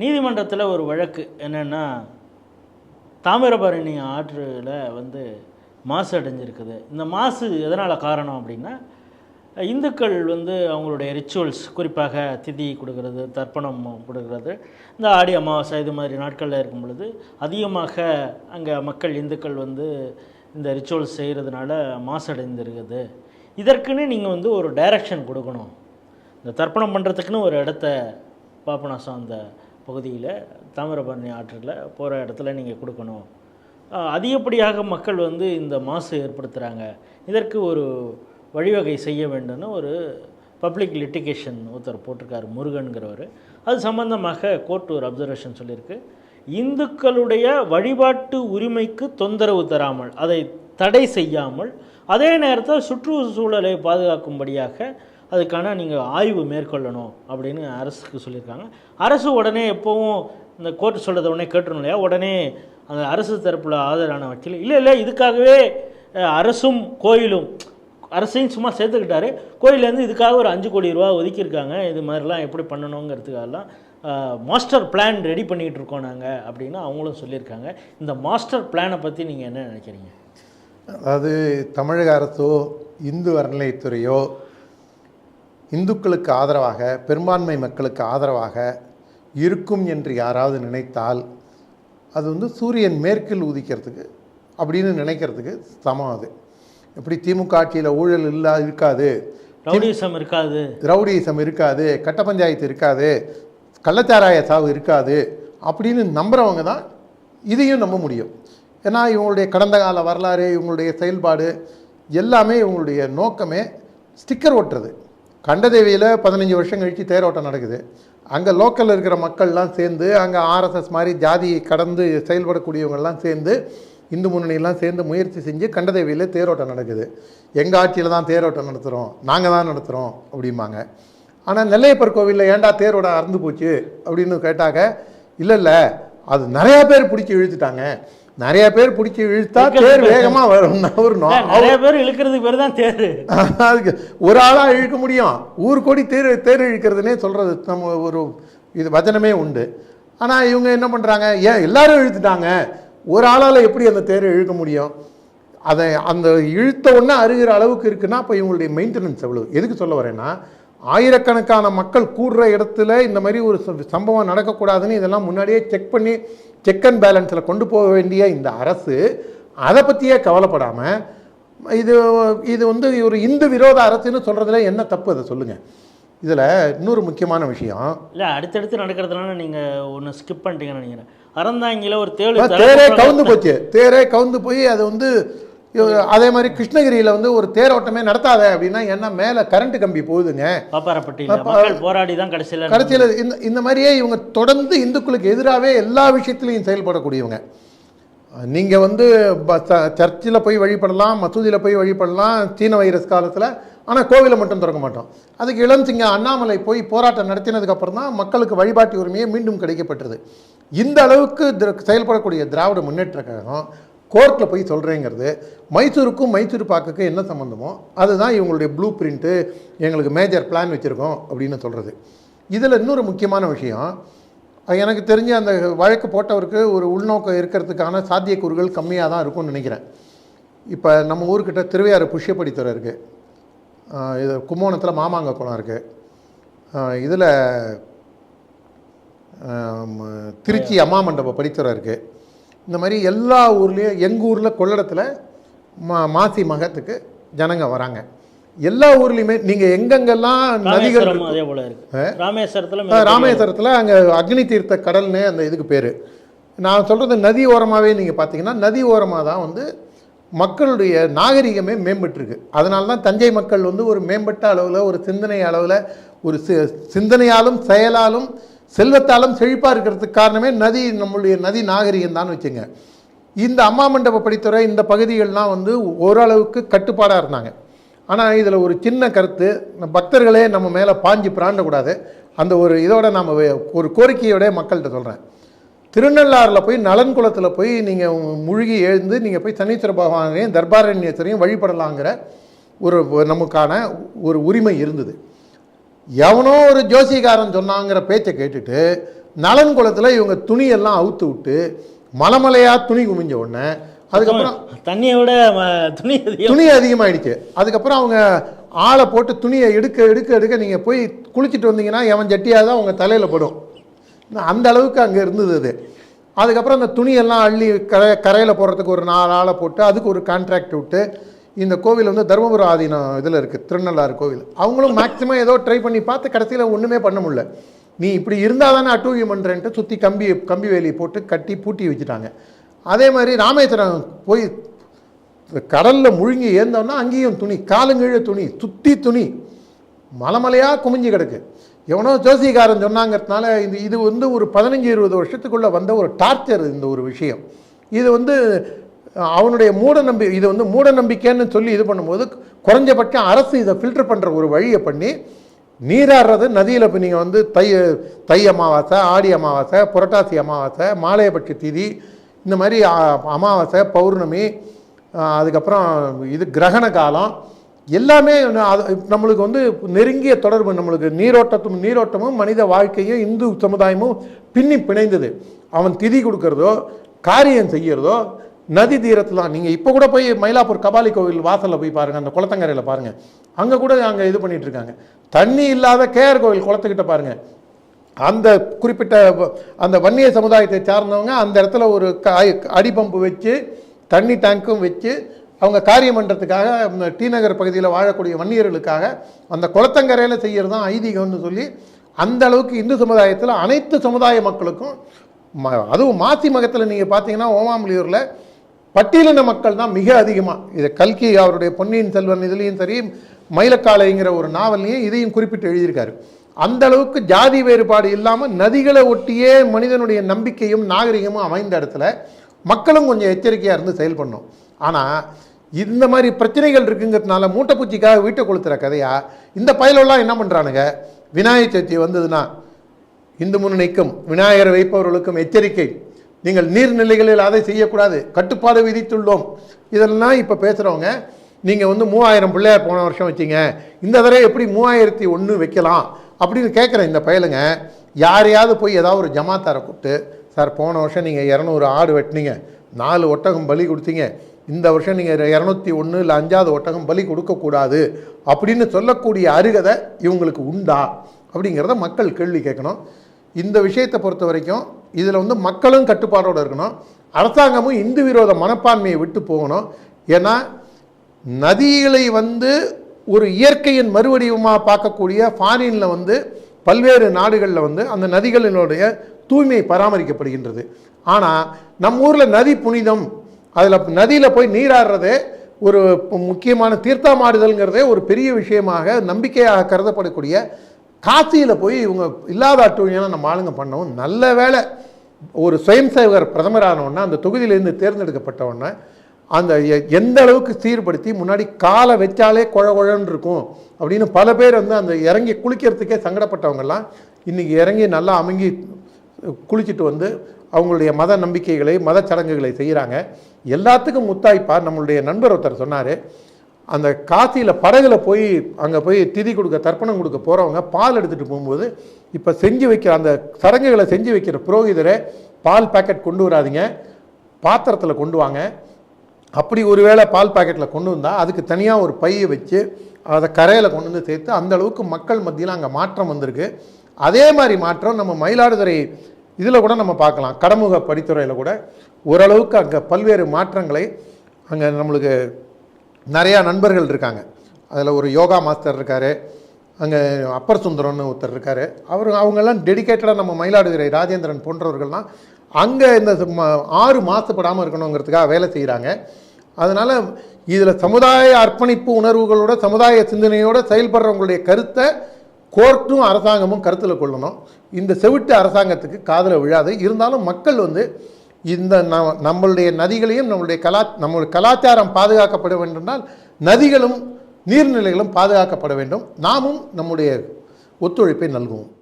நீதிமன்றத்தில் ஒரு வழக்கு என்னென்னா தாமிரபரணி ஆற்றில் வந்து மாசு அடைஞ்சிருக்குது. இந்த மாசு எதனால் காரணம் அப்படின்னா இந்துக்கள் வந்து அவங்களுடைய ரிச்சுவல்ஸ் குறிப்பாக திதி கொடுக்கறது தர்ப்பணம் கொடுக்கறது இந்த ஆடி அமாவாசை இது மாதிரி நாட்களில் இருக்கும் பொழுது அதிகமாக அங்கே மக்கள் இந்துக்கள் வந்து இந்த ரிச்சுவல்ஸ் செய்கிறதுனால மாசடைந்திருக்குது இதற்குன்னு நீங்கள் வந்து ஒரு டைரக்ஷன் கொடுக்கணும். இந்த தர்ப்பணம் பண்ணுறதுக்குன்னு ஒரு இடத்த பாப்பனாசம் அந்த பகுதியில் தாமிரபரணி ஆற்றில் போகிற இடத்துல நீங்கள் கொடுக்கணும். அதிகப்படியாக மக்கள் வந்து இந்த மாசு ஏற்படுத்துகிறாங்க இதற்கு ஒரு வழிவகை செய்ய வேண்டும்னு ஒரு பப்ளிக் லிட்டிகேஷன் ஒருத்தர் போட்டிருக்காரு முருகன்கிறவர். அது சம்பந்தமாக கோர்ட் ஒரு அப்சர்வேஷன் சொல்லியிருக்கு. இந்துக்களுடைய வழிபாட்டு உரிமைக்கு தொந்தரவு தராமல் அதை தடை செய்யாமல் அதே நேரத்தில் சுற்றுச்சூழலை பாதுகாக்கும்படியாக அதுக்கான நீங்கள் ஆய்வு மேற்கொள்ளணும் அப்படின்னு அரசுக்கு சொல்லியிருக்காங்க. அரசு உடனே எப்போவும் இந்த கோர்ட்டு சொல்கிறத உடனே கேட்டுரும் இல்லையா? உடனே அந்த அரசு தரப்பில் ஆதரவான வக்கீல் இல்லை இல்லை இதுக்காகவே அரசும் கோயிலும் அரசையும் சும்மா சேர்த்துக்கிட்டாரு. கோயிலேருந்து இதுக்காக ஒரு அஞ்சு கோடி ரூபா ஒதுக்கியிருக்காங்க. இது மாதிரிலாம் எப்படி பண்ணணுங்கிறதுக்காகலாம் மாஸ்டர் பிளான் ரெடி பண்ணிகிட்டு இருக்கோம் நாங்கள் அப்படின்னு அவங்களும் சொல்லியிருக்காங்க. இந்த மாஸ்டர் பிளானை பற்றி நீங்கள் என்ன நினைக்கிறீங்க? அதாவது தமிழக அரசோ இந்து அறநிலையத்துறையோ இந்துக்களுக்கு ஆதரவாக பெரும்பான்மை மக்களுக்கு ஆதரவாக இருக்கும் என்று யாராவது நினைத்தால் அது வந்து சூரியன் மேற்கில் உதிக்கிறதுக்கு அப்படின்னு நினைக்கிறதுக்கு சமம் அது. எப்படி திமுக ஆட்சியில் ஊழல் இல்லா இருக்காது. ரவுடிசம் இருக்காது. ரவுடிசம் இருக்காது. கட்ட பஞ்சாயத்து இருக்காது. கள்ளச்சாராய சாவு இருக்காது. அப்படின்னு நம்புகிறவங்க தான் இதையும் நம்ப முடியும். ஏன்னா இவங்களுடைய கடந்த கால வரலாறு இவங்களுடைய செயல்பாடு எல்லாமே இவங்களுடைய நோக்கமே ஸ்டிக்கர் ஒட்டுறது கண்டதேவியில் பதினஞ்சு வருஷம் கழித்து தேரோட்டம் நடக்குது. அங்கே லோக்கலில் இருக்கிற மக்கள்லாம் சேர்ந்து அங்கே ஆர்எஸ்எஸ் மாதிரி ஜாதியை கடந்து செயல்படக்கூடியவங்கள்லாம் சேர்ந்து இந்து முன்னணியெல்லாம் சேர்ந்து முயற்சி செஞ்சு கண்டதேவியில் தேரோட்டம் நடக்குது. எங்கள் ஆட்சியில் தான் தேரோட்டம் நடத்துகிறோம் நாங்கள் தான் நடத்துகிறோம் அப்படிம்பாங்க. ஆனால் நெல்லையப்பர் கோவிலில் ஏன்டா தேரோட அறந்து போச்சு அப்படின்னு கேட்டாக்க இல்லை இல்லை அது நிறையா பேர் பிடிச்சி இழுத்துட்டாங்க. நிறைய பேர் பிடிச்சி இழுத்தா தேர் வேகமாக வரும் நகரணும் நிறைய பேர் இழுக்கிறதுக்கு பேர் தான் தேர். அதுக்கு ஒரு ஆளாக இழுக்க முடியும். ஊர் கோடி தேர் தேர் இழுக்கிறதுனே சொல்கிறது நம்ம ஒரு இது வச்சனமே உண்டு. ஆனால் இவங்க என்ன பண்ணுறாங்க ஏன் எல்லாரும் இழுத்துட்டாங்க? ஒரு ஆளால் எப்படி அந்த தேரை இழுக்க முடியும்? அதை அந்த இழுத்த உடனே அருகிற அளவுக்கு இருக்குன்னா அப்போ இவங்களுடைய மெயின்டெனன்ஸ் எவ்வளோ எதுக்கு சொல்ல வரேன்னா ஆயிரக்கணக்கான மக்கள் கூடுற இடத்துல இந்த மாதிரி ஒரு சம்பவம் நடக்கக்கூடாதுன்னு இதெல்லாம் முன்னாடியே செக் பண்ணி செக் அண்ட் பேலன்ஸில் கொண்டு போக வேண்டிய இந்த அரசு அதை பற்றியே கவலைப்படாமல் இது இது வந்து ஒரு இந்து விரோத அரசுன்னு சொல்கிறதுல என்ன தப்பு அதை சொல்லுங்கள் இதில் இன்னொரு முக்கியமான விஷயம். இல்லை அடுத்தடுத்து நடக்கிறதுனால நீங்கள் ஒன்று ஸ்கிப் பண்ணிட்டீங்கன்னு நினைக்கிறேன். அறந்தாங்கில ஒரு தேழு தேரே கவுந்து போச்சு. தேரே கவுந்து போய் அது வந்து அதே மாதிரி கிருஷ்ணகிரியில் வந்து ஒரு தேரோட்டமே நடத்தாத அப்படின்னா என்ன மேலே கரண்ட் கம்பி போகுதுங்க. போராடி தான் கடைசியில் கடைசியில் இந்த இந்த மாதிரியே இவங்க தொடர்ந்து இந்துக்களுக்கு எதிராகவே எல்லா விஷயத்துலையும் செயல்படக்கூடியவங்க. நீங்கள் வந்து சர்ச்சில் போய் வழிபடலாம் மசூதியில் போய் வழிபடலாம் சீன வைரஸ் காலத்தில் ஆனால் கோவிலை மட்டும் திறக்க மாட்டோம். அதுக்கு இளம் சிங்க அண்ணாமலை போய் போராட்டம் நடத்தினதுக்கப்புறம் தான் மக்களுக்கு வழிபாட்டு உரிமையை மீண்டும் கிடைக்கப்பட்டது இந்த அளவுக்கு செயல்படக்கூடிய திராவிட முன்னேற்ற கழகம் கோர்ட்டில் போய் சொல்கிறேங்கிறது மைசூருக்கும் மைசூர் பாக்குக்கும் என்ன சம்மந்தமோ அதுதான் இவங்களுடைய ப்ளூ பிரிண்ட்டு எங்களுக்கு மேஜர் பிளான் வச்சுருக்கோம் அப்படின்னு சொல்கிறது இதில் இன்னொரு முக்கியமான விஷயம் எனக்கு தெரிஞ்ச அந்த வழக்கு போட்டவருக்கு ஒரு உள்நோக்கம் இருக்கிறதுக்கான சாத்தியக்கூறுகள் கம்மியாக தான் இருக்கும்னு நினைக்கிறேன். இப்போ நம்ம ஊர்கிட்ட திருவையாறு புஷ்யப்படித்துறை இருக்குது இது கும்போணத்தில் மாமாங்க குளம் இருக்குது இதில் திருச்சி அம்மா மண்டப படித்துறை இருக்குது இந்த மாதிரி எல்லா ஊர்லேயும் எங்கள் ஊரில் கொள்ளடத்தில் மா மாசி மகத்துக்கு ஜனங்க வராங்க. எல்லா ஊர்லேயுமே நீங்கள் எங்கெங்கெல்லாம் நதிகள் ராமேஸ்வரம் அதே போல இருக்கு ராமேஸ்வரத்தில் ராமேஸ்வரத்தில் அங்கே அக்னி தீர்த்த கடல்னு அந்த இதுக்கு பேர். நான் சொல்கிறது நதி ஓரமாகவே நீங்கள் பார்த்தீங்கன்னா நதி ஓரமாக தான் வந்து மக்களுடைய நாகரிகமே மேம்பட்டுருக்கு. அதனால தான் தஞ்சை மக்கள் வந்து ஒரு மேம்பட்ட அளவில் ஒரு சிந்தனை அளவில் ஒரு சி- சிந்தனையாலும் செயலாலும் செல்வத்தாலும் செழிப்பாக இருக்கிறதுக்கு காரணமே நதி நம்மளுடைய நதி நாகரிகம் தான் வச்சுங்க. இந்த அம்மா மண்டப படித்துறை இந்த பகுதிகள்லாம் வந்து ஓரளவுக்கு கட்டுப்பாடாக இருந்தாங்க. ஆனால் இதில் ஒரு சின்ன கருத்து பக்தர்களே நம்ம மேலே பாஞ்சு பிராண்டக்கூடாது அந்த ஒரு இதோட நாம் ஒரு கோரிக்கையோட மக்கள்கிட்ட சொல்கிறேன் திருநள்ளாறில் போய் நலன்குளத்தில் போய் நீங்கள் முழுகி எழுந்து நீங்கள் போய் சனீஸ்வர பகவானையும் தர்பாரண்யேஸ்வரையும் வழிபடலாங்கிற ஒரு நமக்கான ஒரு உரிமை இருந்தது. எவனோ ஒரு ஜோசிகாரன் சொன்னாங்கிற பேச்சை கேட்டுட்டு நலன் குளத்தில் இவங்க துணியெல்லாம் அவுத்து விட்டு மலமலையாக துணி குமிஞ்ச உடனே அதுக்கப்புறம் தண்ணியை விட துணி துணி அதிகமாயிடுச்சு. அதுக்கப்புறம் அவங்க ஆளை போட்டு துணியை எடுக்க எடுக்க எடுக்க நீங்கள் போய் குளிச்சுட்டு வந்தீங்கன்னா எவன் ஜட்டியாக தான் உங்கள் தலையில் படும். அந்த அளவுக்கு அங்கே இருந்தது அது. அதுக்கப்புறம் அந்த துணியெல்லாம் அள்ளி கரை கரையில் போடுறதுக்கு ஒரு நாலு ஆளை போட்டு அதுக்கு ஒரு கான்ட்ராக்ட் விட்டு இந்த கோவில் வந்து தருமபுரம் ஆதீனம் இதில் இருக்குது திருநள்ளாறு கோவில். அவங்களும் மேக்ஸிமம் ஏதோ ட்ரை பண்ணி பார்த்து கடைசியில் ஒன்றுமே பண்ண முடியல. நீ இப்படி இருந்தால் தானே அட்டூழியம் பண்ணுறேன்ட்டு சுற்றி கம்பி கம்பி வேலி போட்டு கட்டி பூட்டி வச்சுட்டாங்க. அதே மாதிரி ராமேஸ்வரம் போய் கடலில் முழுங்கி ஏந்தோன்னா அங்கேயும் துணி காலுங்கீழ துணி சுத்தி துணி மலைமலையாக குமிஞ்சு கிடக்கு. எவனோ ஜோசிகாரன் சொன்னாங்கிறதுனால இது இது வந்து ஒரு பதினஞ்சு இருபது வருஷத்துக்குள்ளே வந்த ஒரு டார்ச்சர் இந்த ஒரு விஷயம். இது வந்து அவனுடைய மூட நம்பி இது வந்து மூட நம்பிக்கைன்னு சொல்லி இது பண்ணும்போது குறைஞ்சபட்சம் அரசு இதை ஃபில்டர் பண்ணுற ஒரு வழியை பண்ணி நீராடுறது நதியில் இப்போ நீங்கள் வந்து தை தை அமாவாசை ஆடி அமாவாசை புரட்டாசி அமாவாசை மாலையபட்ச திதி இந்த மாதிரி அமாவாசை பௌர்ணமி அதுக்கப்புறம் இது கிரகண காலம் எல்லாமே அது நம்மளுக்கு வந்து நெருங்கிய தொடர்பு நம்மளுக்கு நீரோட்டத்தும் நீரோட்டமும் மனித வாழ்க்கையும் இந்து சமுதாயமும் பின்னி பிணைந்தது. அவன் திதி கொடுக்கறதோ காரியம் செய்கிறதோ நதி தீரத்தில் தான் நீங்கள் இப்போ கூட போய் மயிலாப்பூர் கபாலி கோவில் வாசலில் போய் பாருங்கள் அந்த குளத்தங்கரையில் பாருங்கள் அங்கே கூட அங்கே இது பண்ணிகிட்ருக்காங்க தண்ணி இல்லாத கேஆர் கோவில் குளத்துக்கிட்ட பாருங்கள் அந்த குறிப்பிட்ட அந்த வன்னிய சமுதாயத்தை சார்ந்தவங்க அந்த இடத்துல ஒரு க- அடி பம்பு வச்சு தண்ணி டேங்க்கும் வச்சு அவங்க காரியம் பண்ணுறதுக்காக இந்த டி நகர் பகுதியில் வாழக்கூடிய வன்னியர்களுக்காக அந்த குளத்தங்கரையில் செய்கிறது தான் ஐதீகம்னு சொல்லி அந்த அளவுக்கு இந்து சமுதாயத்தில் அனைத்து சமுதாய மக்களுக்கும் ம அதுவும் மாசி மகத்தில் நீங்கள் பார்த்தீங்கன்னா ஓமாமலியூரில் பட்டியலின மக்கள் தான் மிக அதிகமாக இதை கல்கி அவருடைய பொன்னியின் செல்வன் இதுலேயும் சரி மயிலக்காலைங்கிற ஒரு நாவல்லையும் இதையும் குறிப்பிட்டு எழுதியிருக்காரு. அந்த அளவுக்கு ஜாதி வேறுபாடு இல்லாமல் நதிகளை ஒட்டியே மனிதனுடைய நம்பிக்கையும் நாகரிகமும் அமைந்த இடத்துல மக்களும் கொஞ்சம் எச்சரிக்கையாக இருந்து செயல்படணும் ஆனால் இந்த மாதிரி பிரச்சனைகள் இருக்குங்கிறதுனால மூட்டைப்பூச்சிக்காக வீட்டை கொளுத்துற கதையா இந்த பயலெல்லாம் என்ன பண்ணுறானுங்க விநாயகர் சதுர்த்தி வந்ததுன்னா இந்து முன்னணிக்கும் விநாயகர் வைப்பவர்களுக்கும் எச்சரிக்கை. நீங்கள் நீர்நிலைகளில் அதை செய்யக்கூடாது. கட்டுப்பாடு விதித்துள்ளோம். இதெல்லாம் இப்போ பேசுகிறவங்க நீங்கள் வந்து மூவாயிரம் பிள்ளையார் போன வருஷம் வச்சீங்க. இந்த தடவை எப்படி மூவாயிரத்தி ஒன்று வைக்கலாம்? அப்படின்னு கேட்குற இந்த பயலுங்க யாரையாவது போய் ஏதாவது ஒரு ஜமாத்தாரை கூப்பிட்டு சார் போன வருஷம் நீங்கள் இரநூறு ஆடு வெட்டினீங்க. நாலு ஒட்டகம் பலி கொடுத்தீங்க. இந்த வருஷம் நீங்கள் இரநூத்தி ஒன்று இல்லை அஞ்சாவது ஒட்டகம் பலி கொடுக்கக்கூடாது அப்படின்னு சொல்லக்கூடிய அருகதை இவங்களுக்கு உண்டா? அப்படிங்கிறத மக்கள் கேள்வி கேட்கணும். இந்த விஷயத்தை பொறுத்த வரைக்கும் இதில் வந்து மக்களும் கட்டுப்பாடோடு இருக்கணும். அரசாங்கமும் இந்து விரோத மனப்பான்மையை விட்டு போகணும். ஏன்னா நதிகளை வந்து ஒரு இயற்கையின் மறுவடிவமாக பார்க்கக்கூடிய ஃபாரினில் வந்து பல்வேறு நாடுகளில் வந்து அந்த நதிகளினுடைய தூய்மை பராமரிக்கப்படுகின்றது. ஆனால் நம்ம ஊரில் நதி புனிதம் அதில் நதியில் போய் நீராடுறதே ஒரு முக்கியமான தீர்த்தமாடுதல்ங்கிறதே ஒரு பெரிய விஷயமாக நம்பிக்கையாக கருதப்படக்கூடிய காசியில் போய் இவங்க இல்லாத அட்டுழியெல்லாம் நம்ம ஆளுங்க பண்ணவும் நல்ல வேளை ஒரு சுயம் சேவகர் பிரதமரான அந்த தொகுதியிலேருந்து தேர்ந்தெடுக்கப்பட்டவுடனே அந்த எ- எந்த அளவுக்கு சீர்படுத்தி முன்னாடி காலை வச்சாலே குழ குழன்னு இருக்கும் அப்படின்னு பல பேர் வந்து அந்த இறங்கி குளிக்கிறதுக்கே சங்கடப்பட்டவங்கெல்லாம் இன்றைக்கி இறங்கி நல்லா அமுங்கி குளிச்சுட்டு வந்து அவங்களுடைய மத நம்பிக்கைகளை மத சடங்குகளை செய்கிறாங்க எல்லாத்துக்கும் முத்தாய்ப்பா நம்மளுடைய நண்பர் ஒருத்தர் சொன்னார். அந்த காசியில் படகுல போய் அங்கே போய் திதி கொடுக்க தர்ப்பணம் கொடுக்க போகிறவங்க பால் எடுத்துகிட்டு போகும்போது இப்போ செஞ்சு வைக்கிற அந்த சடங்குகளை செஞ்சு வைக்கிற புரோகிதரை பால் பாக்கெட் கொண்டு வராதீங்க. பாத்திரத்தில் கொண்டு வாங்க. அப்படி ஒருவேளை பால் பாக்கெட்டில் கொண்டு வந்தால் அதுக்கு தனியாக ஒரு பையை வச்சு அதை கரையில் கொண்டு வந்து சேர்த்து அந்த அளவுக்கு மக்கள் மத்தியில் அங்கே மாற்றம் வந்திருக்கு. அதே மாதிரி மாற்றம் நம்ம மயிலாடுதுறை இதில் கூட நம்ம பார்க்கலாம். கடமுக படித்துறையில் கூட ஓரளவுக்கு அங்கே பல்வேறு மாற்றங்களை அங்கே நம்மளுக்கு நிறையா நண்பர்கள் இருக்காங்க. அதில் ஒரு யோகா மாஸ்டர் இருக்கார். அங்கே அப்பர் சுந்தரம்னு ஒருத்தர் இருக்கார். அவர் அவங்கெல்லாம் டெடிகேட்டடாக நம்ம மயிலாடுதுறை ராஜேந்திரன் போன்றவர்கள்லாம் அங்கே இந்த ஆறு மாசுபடாமல் இருக்கணுங்கிறதுக்காக வேலை செய்கிறாங்க அதனால் இதில் சமுதாய அர்ப்பணிப்பு உணர்வுகளோட சமுதாய சிந்தனையோட செயல்படுறவங்களுடைய கருத்தை கோர்ட்டும் அரசாங்கமும் கருத்தில் கொள்ளணும். இந்த செவிட்டு அரசாங்கத்துக்கு காதில் விழாது. இருந்தாலும் மக்கள் வந்து இந்த ந- நம்மளுடைய நதிகளையும் நம்மளுடைய கலா நம்மளுடைய கலாச்சாரம் பாதுகாக்கப்பட வேண்டுமென்றால் நதிகளும் நீர்நிலைகளும் பாதுகாக்கப்பட வேண்டும். நாமும் நம்முடைய ஒத்துழைப்பை நல்குவோம்.